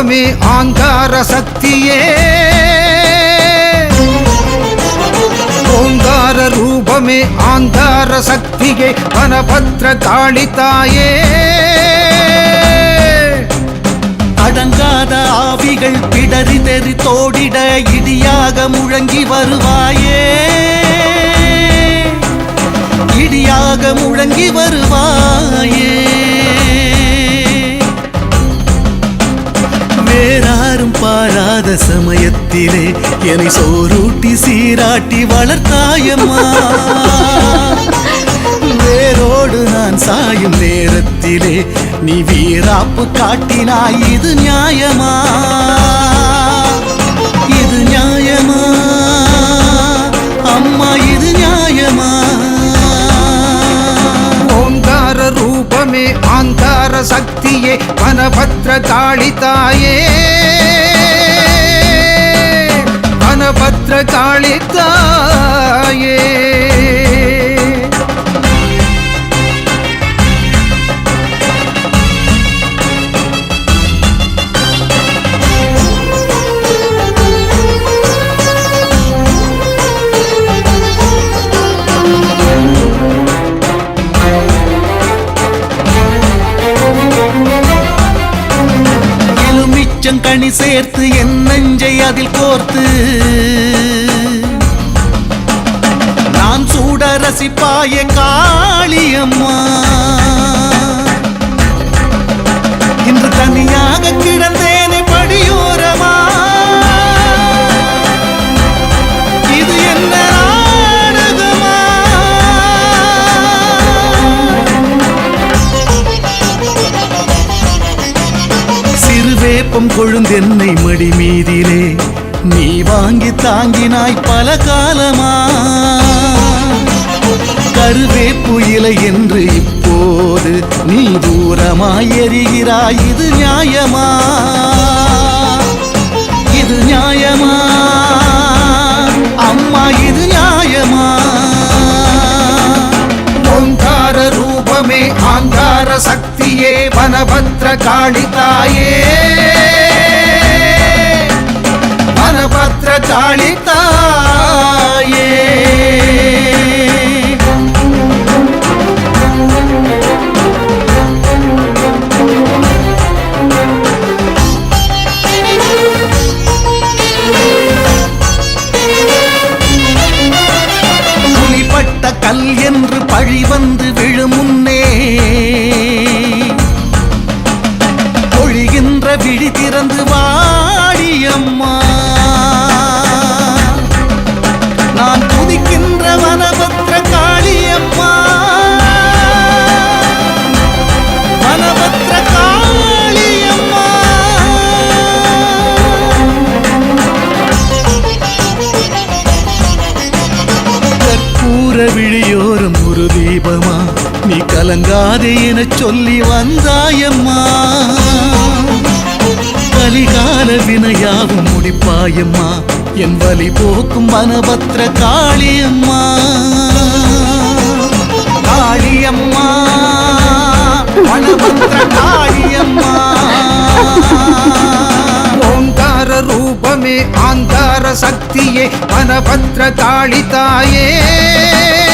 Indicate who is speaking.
Speaker 1: ரூபமே ஆங்கார சக்தியே. ஓங்கார ரூபமே ஆங்கார சக்தியே வனபத்ர காளிதாயே
Speaker 2: அடங்காத ஆவிகள் பிடரி தெறி தோடிட இடியாக முழங்கி வருவாயே. இடியாக முழங்கி வருவாயே. வேறாரும் பாராத சமயத்திலே என்னை சோரூட்டி சீராட்டி வளர்த்தாயம்மா. வேரோடு நான் சாயும் நேரத்திலே நீ வீராப்பு காட்டினாய் இது நியாயமா?
Speaker 1: ரூபமே ஆந்தார சக்தியே வனபத்ர காளிதாயே வனபத்ர காளிதாயே
Speaker 2: கொஞ்சம் கனி சேர்த்து என் நெஞ்சை அதில் கோர்த்து. நான் சூட ரசிப்பாய காளியம்மா. சிறுவேப்பம் கொழுந்தென்னை மடி மீதிலே. நீ வாங்கி தாங்கினாய் பல காலமா? கருவேப்பு இலை என்று இப்போது நீ தூரமாய் எறிகிறாய் இது நியாயமா? இது நியாயமா? அம்மா இது நியாயமா?
Speaker 1: ஓங்கார ரூபமே ஆங்க ஆங்கார சக்தியே வனபத்ர காளிதாயே. வனபத்ர
Speaker 2: காளிதா தூர விழியோரம் ஒரு தீபமா? நீ கலங்காதே என சொல்லி வந்தாயம்மா. கலிகால வினையாவும் முடிப்பாயம்மா. என் வலி போக்கும் வனபத்திர காளியம்மா.
Speaker 1: ரூபமே ஆங்கார சக்தியே வனபத்ர காளிதாயே வனபத்ர